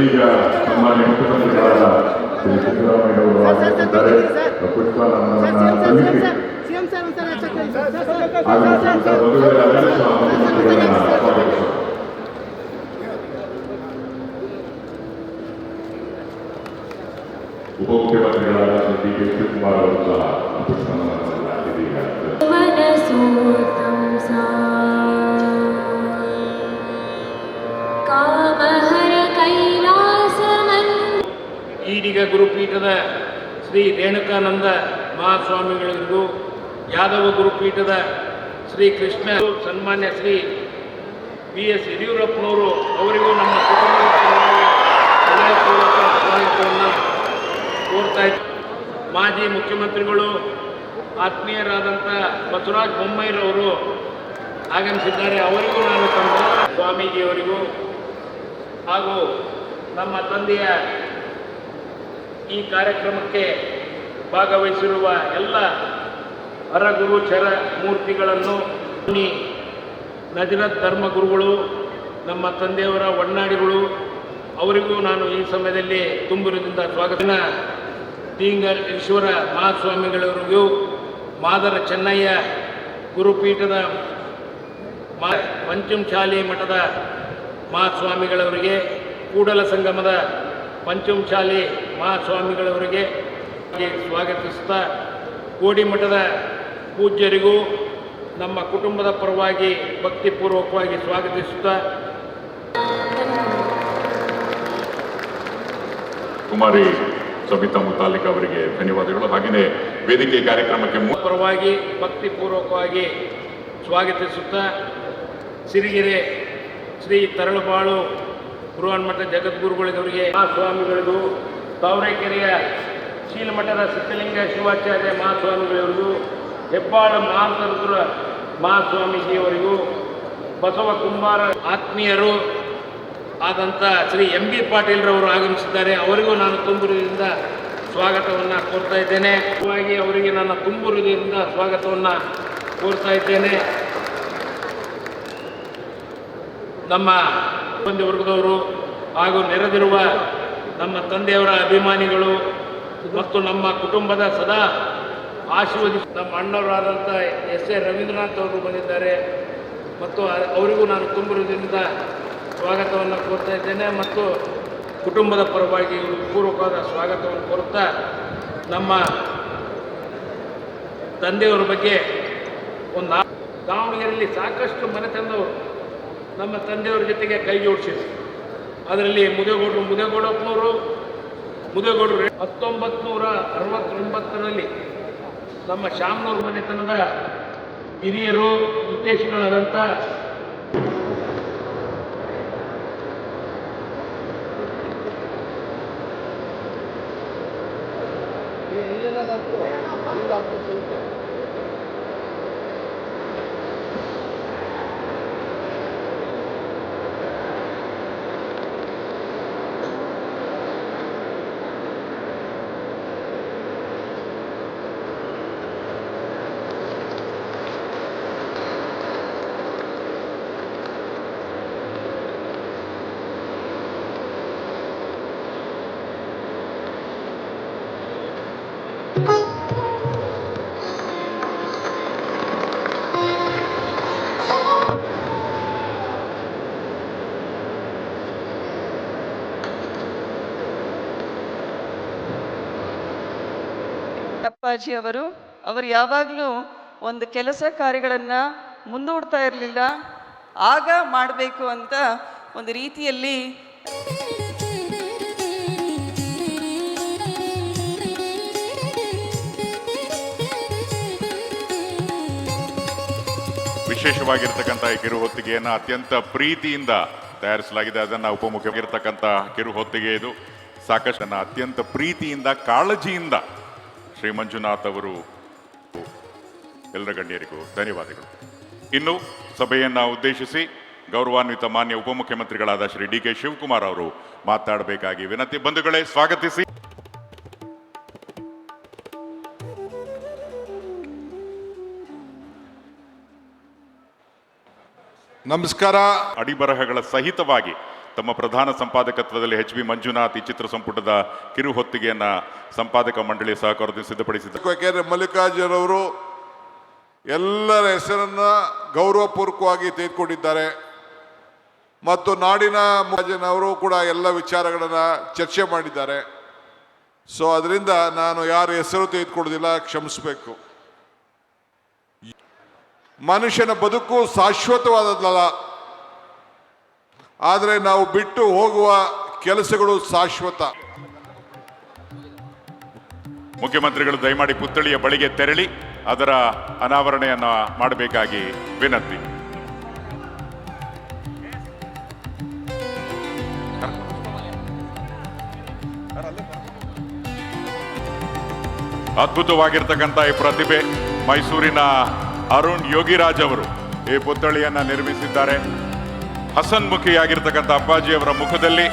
ಇದೀಗ ನಮ್ಮ ಮುಖ್ಯಮಂತ್ರಿಗಳಾದ ಶ್ರೀ ಸಿದ್ದರಾಮಯ್ಯ ಅವರು ಆಗಮಿಸಿದ್ದಾರೆ ಪುಷ್ಪ ನಮ್ಮನ್ನ ಸಲ್ಲಿಸಿ ಸರ್, ಸರ್, ಆಗಮಿಸಿದಂತ ಸ್ವಾಗತಿಸುತ್ತಾರೆ ಉಪಮುಖ್ಯಮಂತ್ರಿಗಳಾದ ಡಿ ಕೆ ಶಿವಕುಮಾರ್ ಅವರು ಸಹ ಪುಷ್ಪ ನಮನವನ್ನು ಇದೀಗ ಈಡಿಗ ಗುರುಪೀಠದ ಶ್ರೀ ರೇಣುಕಾನಂದ ಮಹಾಸ್ವಾಮಿಗಳಿಗೂ ಯಾದವ ಗುರುಪೀಠದ ಶ್ರೀ ಕೃಷ್ಣ ಸನ್ಮಾನ್ಯ ಶ್ರೀ ಬಿ ಎಸ್ ಯಡಿಯೂರಪ್ಪನವರು ಅವರಿಗೂ ನಮ್ಮ ಸ್ವಾಗತವನ್ನು ಕೋರ್ತಾ ಇದ್ದ ಮಾಜಿ ಮುಖ್ಯಮಂತ್ರಿಗಳು ಆತ್ಮೀಯರಾದಂಥ ಬಸವರಾಜ ಬೊಮ್ಮಾಯಿರವರು ಆಗಮಿಸಿದ್ದಾರೆ. ಅವರಿಗೂ ನಾನು ತಮ್ಮ ಸ್ವಾಮೀಜಿಯವರಿಗೂ ಹಾಗೂ ನಮ್ಮ ತಂದೆಯ ಈ ಕಾರ್ಯಕ್ರಮಕ್ಕೆ ಭಾಗವಹಿಸಿರುವ ಎಲ್ಲ ಹರಗುರು ಚರ ಮೂರ್ತಿಗಳನ್ನು ನಜರತ್ ಧರ್ಮಗುರುಗಳು ನಮ್ಮ ತಂದೆಯವರ ಒಡನಾಡಿಗಳು ಅವರಿಗೂ ನಾನು ಈ ಸಮಯದಲ್ಲಿ ತುಂಬುರದಿಂದ ಸ್ವಾಗತನ ತೀಂಗರ್ ಈಶ್ವರ ಮಹಾಸ್ವಾಮಿಗಳವರಿಗೂ ಮಾದರ ಚೆನ್ನಯ್ಯ ಗುರುಪೀಠದ ಪಂಚಮಶಾಲಿ ಮಠದ ಮಹಾಸ್ವಾಮಿಗಳವರಿಗೆ ಕೂಡಲ ಸಂಗಮದ ಪಂಚಮಶಾಲಿ ಮಹಾಸ್ವಾಮಿಗಳವರಿಗೆ ಸ್ವಾಗತಿಸುತ್ತಾ ಕೋಡಿಮಠದ ಪೂಜ್ಯರಿಗೂ ನಮ್ಮ ಕುಟುಂಬದ ಪರವಾಗಿ ಭಕ್ತಿಪೂರ್ವಕವಾಗಿ ಸ್ವಾಗತಿಸುತ್ತಾ ಕುಮಾರಿ ಸಬಿತಾ ಮುತಾಲಿಕ್ ಅವರಿಗೆ ಧನ್ಯವಾದಗಳು. ಹಾಗೆಯೇ ವೇದಿಕೆ ಕಾರ್ಯಕ್ರಮಕ್ಕೆ ಪರವಾಗಿ ಭಕ್ತಿಪೂರ್ವಕವಾಗಿ ಸ್ವಾಗತಿಸುತ್ತಾ ಸಿರಿಗೆರೆ ಶ್ರೀ ತರಳುಬಾಳು ಬೃಹನ್ಮಠ ಜಗದ್ಗುರುಗಳಿಗವರಿಗೆ ಮಹಾಸ್ವಾಮಿಗಳಿಗೂ ತಾವರೆಕೆರೆಯ ಶೀಲಮಠದ ಸಿದ್ಧಲಿಂಗ ಶಿವಾಚಾರ್ಯ ಮಹಾಸ್ವಾಮಿಗಳವರಿಗೂ, ಹೆಬ್ಬಾಳ ಮಹಾಸರುದ್ರ ಮಹಾಸ್ವಾಮೀಜಿಯವರಿಗೂ, ಬಸವ ಕುಂಬಾರ ಆತ್ಮೀಯರು ಆದಂಥ ಶ್ರೀ ಎಂ ಬಿ ಪಾಟೀಲ್ರವರು ಆಗಮಿಸಿದ್ದಾರೆ. ಅವರಿಗೂ ನಾನು ತುಂಬುರುದಿಂದ ಸ್ವಾಗತವನ್ನು ಕೋರ್ತಾ ಇದ್ದೇನೆ. ಹಾಗಾಗಿ ಅವರಿಗೆ ನನ್ನ ತುಂಬುರುದಿಂದ ಸ್ವಾಗತವನ್ನು ಕೋರ್ತಾ ಇದ್ದೇನೆ. ನಮ್ಮ ಸಿಬ್ಬಂದಿ ವರ್ಗದವರು ಹಾಗೂ ನೆರೆದಿರುವ ನಮ್ಮ ತಂದೆಯವರ ಅಭಿಮಾನಿಗಳು ಮತ್ತು ನಮ್ಮ ಕುಟುಂಬದ ಸದಾ ಆಶೀರ್ವದಿಸಿ ನಮ್ಮ ಅಣ್ಣವರಾದಂಥ ಎಸ್ ಎ ರವೀಂದ್ರನಾಥ್ ಅವರು ಬಂದಿದ್ದಾರೆ. ಮತ್ತು ಅವರಿಗೂ ನಾನು ತುಂಬಿರುವುದರಿಂದ ಸ್ವಾಗತವನ್ನು ಕೋರ್ತಾ ಇದ್ದೇನೆ. ಮತ್ತು ಕುಟುಂಬದ ಪರವಾಗಿ ಪೂರ್ವಕವಾದ ಸ್ವಾಗತವನ್ನು ಕೋರುತ್ತಾ ನಮ್ಮ ತಂದೆಯವರ ಬಗ್ಗೆ ಒಂದು ದಾವಣಗೆರೆಯಲ್ಲಿ ಸಾಕಷ್ಟು ಮನೆತನದವರು ನಮ್ಮ ತಂದೆಯವರ ಜೊತೆಗೆ ಕೈ ಜೋಡಿಸಿದ್ರು ಅದರಲ್ಲಿ ಮುದೇಗೌಡರು ಮುದೇಗೌಡಪ್ಪನವರು ಮುದೇಗೌಡರು ಹತ್ತೊಂಬತ್ತು ನೂರ ಅರವತ್ತೊಂಬತ್ತರಲ್ಲಿ ನಮ್ಮ ಶಾಮನೂರು ಮನೆತನದ ಹಿರಿಯರು ಹಿತೇಶಿಗಳಾದಂಥ ಅಪ್ಪಾಜಿ ಅವರು ಅವರು ಯಾವಾಗಲೂ ಒಂದು ಕೆಲಸ ಕಾರ್ಯಗಳನ್ನು ಮುಂದೂಡ್ತಾ ಇರಲಿಲ್ಲ. ಆಗ ಮಾಡಬೇಕು ಅಂತ ಒಂದು ರೀತಿಯಲ್ಲಿ ವಿಶೇಷವಾಗಿರ್ತಕ್ಕಂಥ ಈ ಕಿರು ಹೊತ್ತಿಗೆಯನ್ನು ಅತ್ಯಂತ ಪ್ರೀತಿಯಿಂದ ತಯಾರಿಸಲಾಗಿದೆ. ಅದನ್ನು ಉಪಮುಖ್ಯವಾಗಿರ್ತಕ್ಕಂಥ ಕಿರು ಹೊತ್ತಿಗೆ ಇದು. ಸಾಕಷ್ಟು ಅತ್ಯಂತ ಪ್ರೀತಿಯಿಂದ, ಕಾಳಜಿಯಿಂದ ಶ್ರೀ ಮಂಜುನಾಥ್ ಅವರು ಎಲ್ಲರ ಗಣ್ಯರಿಗೂ ಧನ್ಯವಾದಗಳು. ಇನ್ನು ಸಭೆಯನ್ನು ಉದ್ದೇಶಿಸಿ ಗೌರವಾನ್ವಿತ ಮಾನ್ಯ ಉಪಮುಖ್ಯಮಂತ್ರಿಗಳಾದ ಶ್ರೀ ಡಿ ಕೆ ಶಿವಕುಮಾರ್ ಅವರು ಮಾತಾಡಬೇಕಾಗಿ ವಿನಂತಿ. ಬಂಧುಗಳೇ, ಸ್ವಾಗತಿಸಿ. ನಮಸ್ಕಾರ. ಅಡಿಬರಹಗಳ ಸಹಿತವಾಗಿ ತಮ್ಮ ಪ್ರಧಾನ ಸಂಪಾದಕತ್ವದಲ್ಲಿ ಎಚ್ ಬಿ ಮಂಜುನಾಥ್ ಈ ಚಿತ್ರ ಸಂಪುಟದ ಕಿರು ಹೊತ್ತಿಗೆಯನ್ನು ಸಂಪಾದಕ ಮಂಡಳಿ ಸಹಕಾರದಿಂದ ಸಿದ್ಧಪಡಿಸಿದ್ದಾರೆ. ಯಾಕೆಂದ್ರೆ ಮಲ್ಲಿಕಾರ್ಜುನವರು ಎಲ್ಲರ ಹೆಸರನ್ನು ಗೌರವಪೂರ್ವಕವಾಗಿ ತೆಗೆದುಕೊಂಡಿದ್ದಾರೆ. ಮತ್ತು ನಾಡಿನ ಅವರು ಕೂಡ ಎಲ್ಲ ವಿಚಾರಗಳನ್ನು ಚರ್ಚೆ ಮಾಡಿದ್ದಾರೆ. ಸೊ ಅದರಿಂದ ನಾನು ಯಾರ ಹೆಸರು ತೆಗೆದುಕೊಡೋದಿಲ್ಲ ಕ್ಷಮಿಸಬೇಕು. ಮನುಷ್ಯನ ಬದುಕು ಶಾಶ್ವತವಾದದ್ದಲ್ಲ. ಆದರೆ ನಾವು ಬಿಟ್ಟು ಹೋಗುವ ಕೆಲಸಗಳು ಶಾಶ್ವತ. ಮುಖ್ಯಮಂತ್ರಿಗಳು ದಯಮಾಡಿ ಪುತ್ಥಳಿಯ ಬಳಿಗೆ ತೆರಳಿ ಅದರ ಅನಾವರಣೆಯನ್ನು ಮಾಡಬೇಕಾಗಿ ವಿನಂತಿ. ಅದ್ಭುತವಾಗಿರ್ತಕ್ಕಂಥ ಈ ಪ್ರತಿಭೆ ಮೈಸೂರಿನ ಅರುಣ್ ಯೋಗಿರಾಜ್ ಅವರು ಈ ಪುತ್ಥಳಿಯನ್ನು ನಿರ್ಮಿಸಿದ್ದಾರೆ. ಹಸನ್ಮುಖಿಯಾಗಿರ್ತಕ್ಕಂಥ ಅಪ್ಪಾಜಿಯವರ ಮುಖದಲ್ಲಿ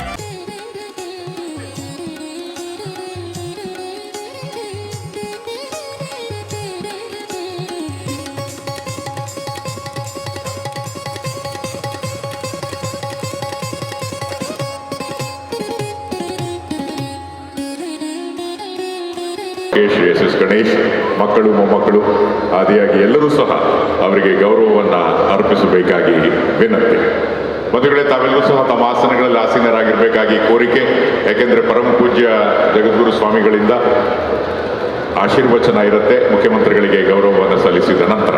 ಶ್ರೀ ಎಸ್. ಎಸ್. ಗಣೇಶ್, ಮಕ್ಕಳು, ಮೊಮ್ಮಕ್ಕಳು, ಆದಿಯಾಗಿ ಎಲ್ಲರೂ ಸಹ ಅವರಿಗೆ ಗೌರವವನ್ನು ಅರ್ಪಿಸಬೇಕಾಗಿ ವಿನಂತಿ. ಮದುವೆ ತಾವೆಲ್ಲರೂ ಸಹ ತಮ್ಮ ಆಸನಗಳಲ್ಲಿ ಆಸೀನರಾಗಿರಬೇಕಾಗಿ ಕೋರಿಕೆ. ಯಾಕೆಂದರೆ ಪರಮ ಪೂಜ್ಯ ಜಗದ್ಗುರು ಸ್ವಾಮಿಗಳಿಂದ ಆಶೀರ್ವಚನ ಇರುತ್ತೆ. ಮುಖ್ಯಮಂತ್ರಿಗಳಿಗೆ ಗೌರವವನ್ನು ಸಲ್ಲಿಸಿದ ನಂತರ.